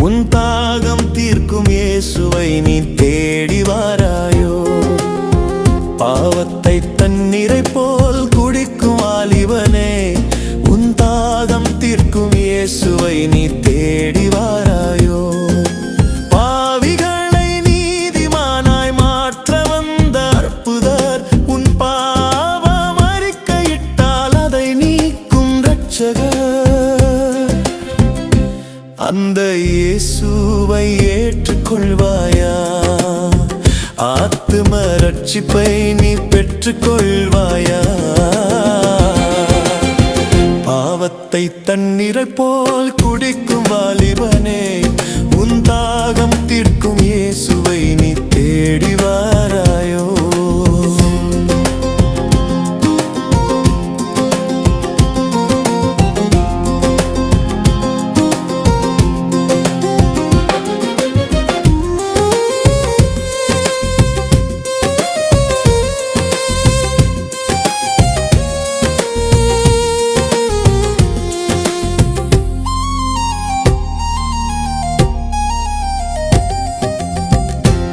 உன் தாகம் தீர்க்கும் இயேசுவை நீ தேடி வாராயோ. பாவத்தை தண்ணீரை போல் குடிக்கும் ஆலிவனே உன் தாகம் தீர்க்கும் இயேசுவை நீ தேடி வாராயோ. அந்த இயேசுவை ஏற்றுக்கொள்வாயா? ஆத்தும ரட்சிப்பை நீ பெற்றுக்கொள்வாயா? பாவத்தை தண்ணீரை போல் குடிக்கும்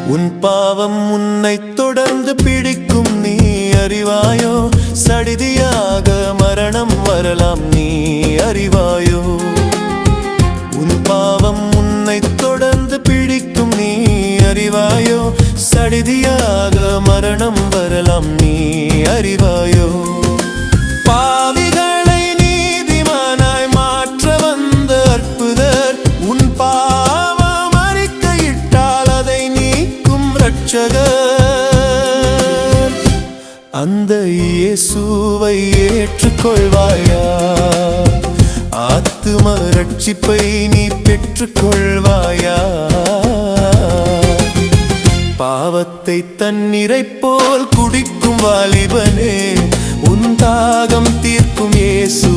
உன் பாவம் உன்னை தொடர்ந்து பிடிக்கும் நீ அறிவாயோ? சடிதியாக மரணம் வரலாம் நீ அறிவாயோ? உன் பாவம் உன்னை தொடர்ந்து பிடிக்கும் நீ அறிவாயோ? சடிதியாக மரணம் வரலாம் நீ அறிவாயோ? ரட்சகர் அந்த இயேசுவை ஏற்றுக்கொள்வாயா? ஆத்தும ரட்சிப்பை நீ பெற்றுக்கொள்வாயா? பாவத்தை தண்ணீரை போல் குடிக்கும் வாலிபனே உன் தாகம் தீர்க்கும் இயேசு.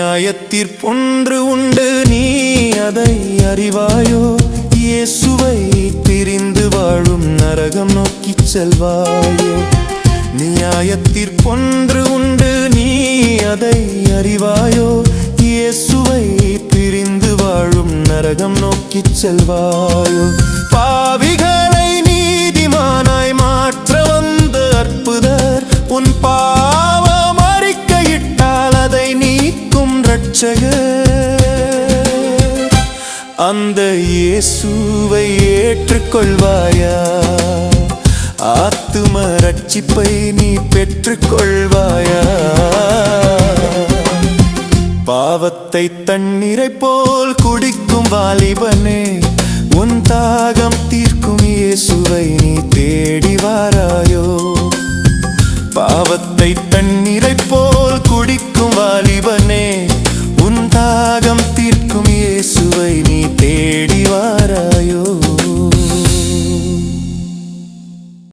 நியாயத்திற்பொன்று உண்டு. நீ அதை அறிவாயோ? இயேசுவை பிரிந்து வாழும் நரகம் நோக்கி செல்வாயோ? நியாயத்திற்பொன்று உண்டு. நீ அதை அறிவாயோ? இயேசுவை பிரிந்து வாழும் நரகம் நோக்கி செல்வாயோ? பாவி இரட்சகர் அந்த இயேசுவை ஏற்றுக்கொள்வாயா? ஆத்தும ரட்சிப்பை நீ பெற்றுக்கொள்வாயா? பாவத்தை தண்ணீரை போல் குடிக்கும் வாலிபனே உன் தாகம் தீர்க்கும் இயேசுவை நீ தேடி வாராயோ? பாவத்தை தண்ணீர்